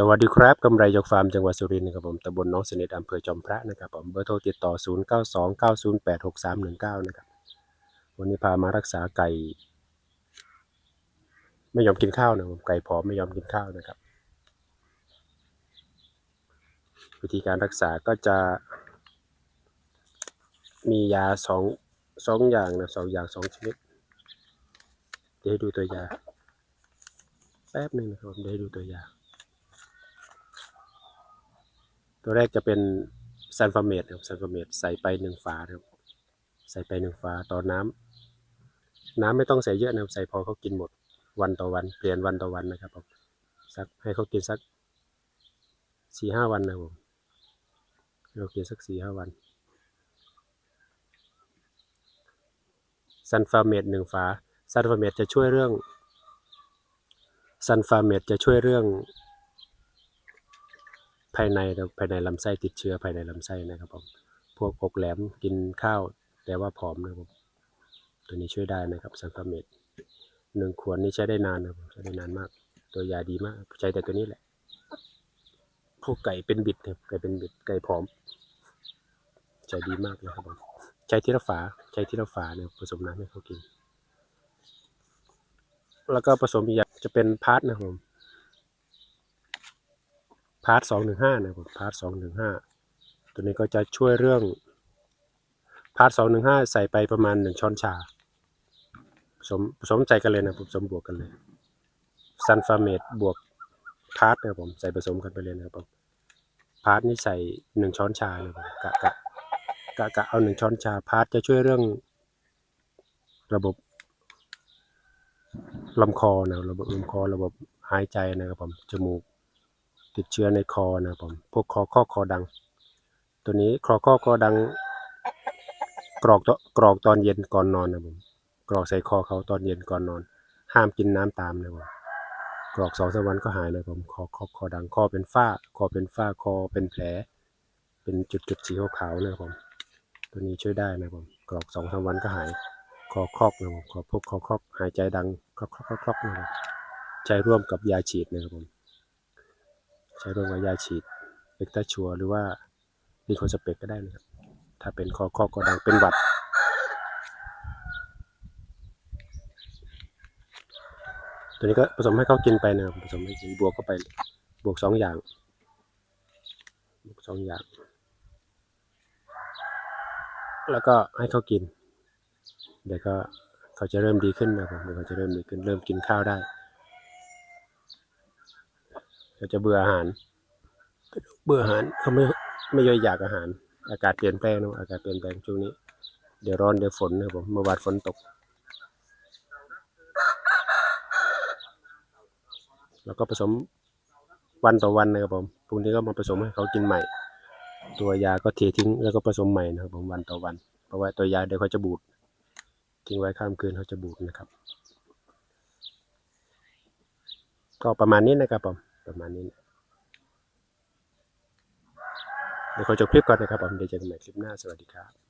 สวัสดีครับกำไรยกฟาร์มจังหวัดสุรินทร์นะครับผมตำบลหน้องสนิทอำเภอจอมพระนะครับผมเบอร์โทรติดต่อ 0 9 2 9 0 8 6 3 1 9 นะครับ วันนี้พามารักษาไก่ ไม่ยอมกินข้าวนะครับผมไก่ผอมไม่ยอมกินข้าวนะครับ วิธีการรักษาก็จะ มียาสองสองอย่างนะสองอย่างสองชนิดเดี๋ยวให้ดูตัวยา แป๊บหนึ่งนะครับผมเดี๋ยวให้ดูตัวยา ตัวแรกจะเป็นซันฟาเมดครับซันฟาเมดใส่ไปหนึ่งฝาครับ ใส่ไปหนึ่งฝาต่อน้ำน้ำไม่ต้องใส่เยอะนะครับใส่พอเขากินหมดวันต่อวัน เปลี่ยนวันต่อวันนะครับผมสักให้เขากินสักสี่ห้าวันนะครับผมเขากินสักสี่ห้าวันซันฟาเมดหนึ่งฝาซันฟาเมดจะช่วยเรื่องซันฟาเมดจะช่วยเรื่อง ภายในภายในลำไส้ติดเชื้อภายในลำไส้นะครับผมพวกอกแหลมกินข้าวแต่ว่าผอมนะครับตัวนี้ช่วยได้นะครับซันฟาเมดหนึ่งขวดนี้ใช้ได้นานนะครับใช้ได้นานมาก ตัวยาดีมากใช้แต่ตัวนี้แหละพวกไก่เป็นบิดครับไก่เป็นบิดไก่ผอมใช้ดีมากเลยครับผมใช้ทีละฝาใช้ทีละฝาเนี่ยผสมน้ำให้เขากิน แล้วก็ผสมอีกอย่างจะเป็นพาร์ทนะครับผม พาร์ทสองหนึ่งห้านะครับผมพาร์ทสองหนึ่งห้าตัวนี้ก็จะช่วยเรื่องพาร์ทสองหนึ่งห้าใส่ไปประมาณหนึ่งช้อนชาผสมผสมใจกันเลยนะผสมบวกกันเลยซันฟาเมดบวกพาร์ทนะผมใส่ผสมกันไปเลยนะครับผมพาร์ทนี่ใส่หนึ่งช้อนชาเลยผมกะกะกะกะเอาหนึ่งช้อนชาพาร์ทจะช่วยเรื่อง ระบบลำคอนะระบบลำคอระบบหายใจนะครับผมจมูก ติดเชื้อในคอนะผมพวกคอข้อคอดัง ตัวนี้คอข้อคอดัง กรอกตกรอกตอนเย็นก่อนนอนนะผมกรอกใส่คอเขาตอนเย็นก่อนนอน ห้ามกินน้ำตามนะผมกรอกสองสามวันก็หายเลยผมคอคอคอดังคอเป็นฝ้า คอเป็นฝ้าคอเป็นแผล เป็นจุดจุดสีขาวๆนะครับผมตัวนี้ช่วยได้นะครับผมกรอกสองสามวันก็หายคอคอกนะผมคอพวกคอคอกหายใจดังคอกคอกคอกคอกนะครับใช้ร่วมกับยาฉีดนะครับผม ใช้ร่วมกับยาฉีดเอ็กตาชัวหรือว่าดีโคสเปกก็ได้นะครับ ถ้าเป็นคอคอกอดังเป็นหวัดตัวนี้ก็ผสมให้เขากินไปนะครับผสมให้กินบวกเข้าไปบวกสองอย่างบวกสองอย่าง แล้วก็ให้เขากินเดี๋ยวก็เขาจะเริ่มดีขึ้นนะครับเดี๋ยวเขาจะเริ่มดีขึ้นเริ่มกินข้าวได้ เขาจะเบื่ออาหาร เบื่ออาหารเขาไม่ไม่ย่อยอยากอาหาร อากาศเปลี่ยนแปลงนะอากาศเปลี่ยนแปลงช่วงนี้ เดี๋ยวร้อนเดี๋ยวฝนนะครับผมเมื่อวานฝนตก แล้วก็ผสมวันต่อวันนะครับผมพรุ่งนี้ก็มาผสมให้เขากินใหม่ ตัวยาก็เททิ้งแล้วก็ผสมใหม่นะครับผมวันต่อวัน เพราะว่าตัวยาเดี๋ยวเขาจะบูด ทิ้งไว้ข้ามคืนเขาจะบูดนะครับ ก็ประมาณนี้นะครับผม ประมาณนี้นะเดี๋ยวขอจบคลิปก่อนนะครับผมเดี๋ยวเจอกันใหม่คลิปหน้าสวัสดีครับ